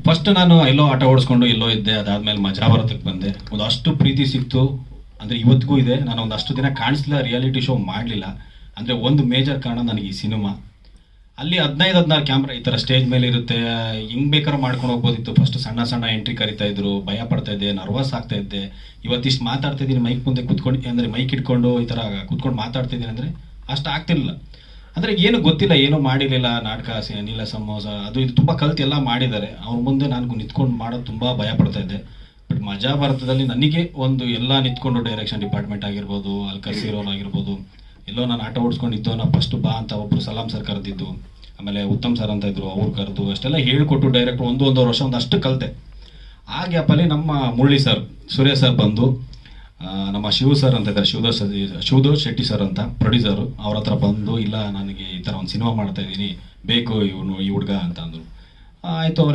First ನಾನು ಎಲ್ಲೋ ಆಟ ಓಡಿಸ್ಕೊಂಡು ಎಲ್ಲೋ ಇದ್ದೆ, ಅದಾದ್ಮೇಲೆ ಮಜಾ ಬರೋದಕ್ಕೆ ಬಂದೆ. ಒಂದು ಅಷ್ಟು ಪ್ರೀತಿ ಸಿಕ್ತು. ಅಂದ್ರೆ ಇವತ್ತಿಗೂ ಇದೆ. ನಾನು ಒಂದಷ್ಟು ದಿನ ಕಾಣಿಸ್ಲಿಲ್ಲ ರಿಯಾಲಿಟಿ ಶೋ ಮಾಡಲಿಲ್ಲ. ಅಂದ್ರೆ ಒಂದು ಮೇಜರ್ ಕಾರಣ ನನಗೆ ಈ ಸಿನಿಮಾ ಅಲ್ಲಿ ಹದಿನೈದು, ಹದಿನಾರು ಕ್ಯಾಮ್ರಾ ಈ ಥರ ಸ್ಟೇಜ್ ಮೇಲೆ ಇರುತ್ತೆ. ಹಿಂಗ್ ಬೇಕಾದ್ರೂ ಮಾಡ್ಕೊಂಡು ಹೋಗ್ಬೋದಿತ್ತು. ಫಸ್ಟ್ ಸಣ್ಣ ಸಣ್ಣ ಎಂಟ್ರಿ ಕರಿತಾ ಇದ್ರು. ಭಯ ಪಡ್ತಾ ಇದ್ದೆ ನರ್ವಸ್ ಆಗ್ತಾ ಇದ್ದೆ. ಇವತ್ತಿಷ್ಟು ಮಾತಾಡ್ತಾ ಇದ್ದೀನಿ ಮೈಕ್ ಮುಂದೆ ಕುತ್ಕೊಂಡು, ಅಂದ್ರೆ ಮೈಕ್ ಇಟ್ಕೊಂಡು ಈ ಥರ ಕುತ್ಕೊಂಡು ಮಾತಾಡ್ತಿದ್ದೀನಿ ಅಂದ್ರೆ ಅಷ್ಟು ಆಗ್ತಿರ್ಲಿಲ್ಲ. ಅಂದ್ರೆ ಏನು ಗೊತ್ತಿಲ್ಲ, ಏನೂ ಮಾಡಿರಲಿಲ್ಲ, ನಾಟಕ ಸಿ- ನೀಲ ಸಮೋಸ, ಅದು ಇದು ತುಂಬ ಕಲ್ತು ಎಲ್ಲ ಮಾಡಿದ್ದಾರೆ. ಅವ್ರ ಮುಂದೆ ನಾನು ನಿಂತ್ಕೊಂಡು ಮಾಡೋದು ತುಂಬ ಭಯ ಪಡ್ತಾ ಇದ್ದೆ. ಬಟ್ ಮಜಾ ಭಾರತದಲ್ಲಿ ನನಗೆ ಒಂದು ಎಲ್ಲ ನಿಂತ್ಕೊಂಡು ಡೈರೆಕ್ಷನ್ ಡಿಪಾರ್ಟ್ಮೆಂಟ್ ಆಗಿರ್ಬೋದು ಅಲ್ಲಿ ಕರ್ಸಿರೋರು ಆಗಿರ್ಬೋದು, ಎಲ್ಲೋ ನಾನು ಆಟ ಓಡಿಸ್ಕೊಂಡಿದ್ದು, ನಾ ಫಸ್ಟ್ ಬಾ ಅಂತ ಒಬ್ಬರು ಸಲಾಂ ಸರ್ ಕರೆದಿದ್ದು, ಆಮೇಲೆ ಉತ್ತಮ್ ಸರ್ ಅಂತ ಇದ್ರು, ಅವ್ರು ಕರೆದು, ಅಷ್ಟೆಲ್ಲ ಹೇಳ್ಕೊಟ್ಟು ಡೈರೆಕ್ಟ್ ಒಂದು ಒಂದೂವರೆ ವರ್ಷ ಒಂದಷ್ಟು ಕಲಿತೆ. ಆ ಗ್ಯಾಪಲ್ಲಿ ನಮ್ಮ ಮುರಳಿ ಸರ್ ಸುರೇಶ್ ಸರ್ ಬಂದು ನಮ್ಮ ಶಿವ ಸರ್ ಅಂತ ಇದ್ದಾರೆ ಶಿವದೋಷ್ ಶಿವದೋಷ್ ಶೆಟ್ಟಿ ಸರ್ ಅಂತ ಪ್ರೊಡ್ಯೂಸರು ಅವ್ರ ಹತ್ರ ಬಂದು, ಇಲ್ಲ, ನನಗೆ ಈ ಥರ ಒಂದು ಸಿನಿಮಾ ಮಾಡ್ತಾ ಇದ್ದೀನಿ, ಬೇಕು ಇವನು, ಈ ಹುಡುಗ ಅಂತ ಅಂದರು. ಆಯಿತು ಅವರೆಲ್ಲ